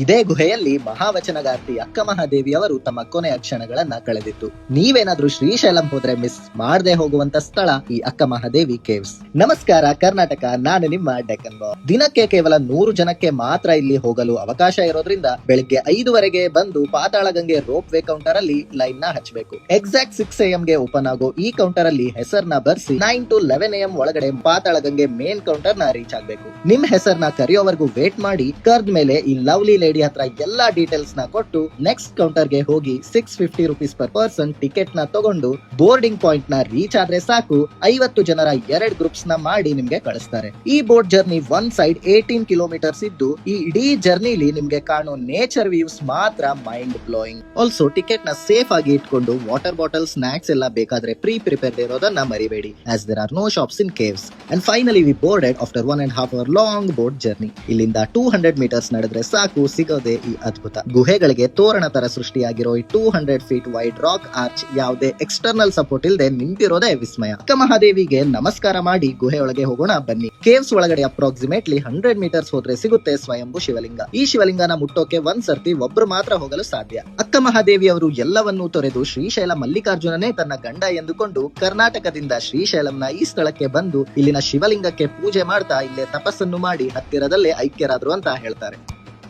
ಇದೇ ಗುಹೆಯಲ್ಲಿ ಮಹಾವಚನಗಾರ್ತಿ ಅಕ್ಕ ಮಹಾದೇವಿಯವರು ತಮ್ಮ ಕೊನೆಯ ಕ್ಷಣಗಳನ್ನ ಕಳೆದಿತ್ತು. ನೀವೇನಾದ್ರೂ ಶ್ರೀಶೈಲಂ ಹೋದ್ರೆ ಮಿಸ್ ಮಾಡದೆ ಹೋಗುವಂತ ಸ್ಥಳ ಈ ಅಕ್ಕ ಮಹಾದೇವಿ ಕೇವ್ಸ್ ನಮಸ್ಕಾರ, ಕರ್ನಾಟಕ. ನಾನು ನಿಮ್ಮ ಡೆಕನ್. ದಿನಕ್ಕೆ ಕೇವಲ ನೂರು ಜನಕ್ಕೆ ಮಾತ್ರ ಇಲ್ಲಿ ಹೋಗಲು ಅವಕಾಶ ಇರೋದ್ರಿಂದ ಬೆಳಿಗ್ಗೆ ಐದುವರೆಗೆ ಬಂದು Patala Ganga rope way counter ಅಲ್ಲಿ ಲೈನ್ನ ಹಚ್ಚಬೇಕು ಎಕ್ಸಾಕ್ಟ್ ಸಿಕ್ಸ್ ಎಂ ಗೆ ಓಪನ್ ಆಗೋ ಈ ಕೌಂಟರ್ ಅಲ್ಲಿ ಹೆಸರನ್ನ ಬರ್ಸಿ ನೈನ್ ಟು ಲೆವೆನ್ ಎಂ ಒಳಗಡೆ ಪಾತಾಳ ಗಂಗೆ ಮೇನ್ ಕೌಂಟರ್ನ ರೀಚ್ ಆಗ್ಬೇಕು. ನಿಮ್ ಹೆಸರನ್ನ ಕರೆಯೋವರೆಗೂ ವೇಟ್ ಮಾಡಿ ಕರ್ದ ಮೇಲೆ ಈ ಲವ್ಲಿ ಲೇಡಿ ಹತ್ರ ಎಲ್ಲಾ ಡೀಟೇಲ್ಸ್ನ ಕೊಟ್ಟು ನೆಕ್ಸ್ಟ್ ಕೌಂಟರ್ಗೆ ಹೋಗಿ six fifty rupees per person ಟಿಕೆಟ್ನ ತಗೊಂಡು ಬೋರ್ಡಿಂಗ್ ಪಾಯಿಂಟ್ನ ರೀಚ್ ಆದ್ರೆ ಸಾಕು. ಐವತ್ತು ಜನರ ಎರಡ್ ಗ್ರೂಪ್ಸ್ನ ಮಾಡಿ ನಿಮ್ಗೆ ಕಳಿಸ್ತಾರೆ. ಈ boat journey one side eighteen kilometres ಇದ್ದು, ಈ ಇಡೀ ಜರ್ನಿಲಿ ನಿಮ್ಗೆ ಕಾಣೋ ನೇಚರ್ ವ್ಯೂಸ್ ಮಾತ್ರ ಮೈಂಡ್ ಬ್ಲೋಯಿಂಗ್ ಆಲ್ಸೋ ಟಿಕೆಟ್ನ ಸೇಫ್ ಆಗಿ ಇಟ್ಕೊಂಡು ವಾಟರ್ ಬಾಟಲ್ ಸ್ನಾಕ್ಸ್ ಎಲ್ಲ ಬೇಕಾದ್ರೆ ಪ್ರೀ ಪ್ರಿಪೇರ್ ಇರೋದನ್ನ ಮರಿಬೇಡಿ. As there are no shops in caves and finally we boarded after one and half hour long boat journey ಇಲ್ಲಿಂದ ಟೂ ಹಂಡ್ರೆಡ್ ಮೀಟರ್ಸ್ ನಡೆದ್ರೆ ಸಾಕು ಸಿಗೋದೆ ಈ ಅದ್ಭುತ. ಗುಹೆಗಳಿಗೆ ತೋರಣ ತರ ಸೃಷ್ಟಿಯಾಗಿರೋ ಈ two hundred feet wide rock arch ಯಾವುದೇ ಎಕ್ಸ್ಟರ್ನಲ್ ಸಪೋರ್ಟ್ ಇಲ್ಲದೆ ನಿಂತಿರೋದೇ ವಿಸ್ಮಯ. ಅಕ್ಕ ಮಹಾದೇವಿಗೆ ನಮಸ್ಕಾರ ಮಾಡಿ ಗುಹೆ ಹೋಗೋಣ, ಬನ್ನಿ. ಕೇವ್ಸ್ ಒಳಗಡೆ ಅಪ್ರಾಕ್ಸಿಮೇಟ್ಲಿ ಹಂಡ್ರೆಡ್ ಮೀಟರ್ಸ್ ಹೋದ್ರೆ ಸಿಗುತ್ತೆ ಸ್ವಯಂಭು ಶಿವಲಿಂಗ. ಈ ಶಿವಲಿಂಗನ ಮುಟ್ಟೋಕೆ ಒಂದ್ ಸರ್ತಿ ಒಬ್ರು ಮಾತ್ರ ಹೋಗಲು ಸಾಧ್ಯ. ಅಕ್ಕ ಮಹಾದೇವಿ ಅವರು ಎಲ್ಲವನ್ನೂ ತೊರೆದು ಶ್ರೀಶೈಲ ಮಲ್ಲಿಕಾರ್ಜುನನೇ ತನ್ನ ಗಂಡ ಎಂದುಕೊಂಡು ಕರ್ನಾಟಕದಿಂದ ಶ್ರೀಶೈಲಂನ ಈ ಸ್ಥಳಕ್ಕೆ ಬಂದು ಇಲ್ಲಿನ ಶಿವಲಿಂಗಕ್ಕೆ ಪೂಜೆ ಮಾಡ್ತಾ ಇಲ್ಲೇ ತಪಸ್ಸನ್ನು ಮಾಡಿ ಹತ್ತಿರದಲ್ಲೇ ಐಕ್ಯರಾದ್ರು ಅಂತ ಹೇಳ್ತಾರೆ.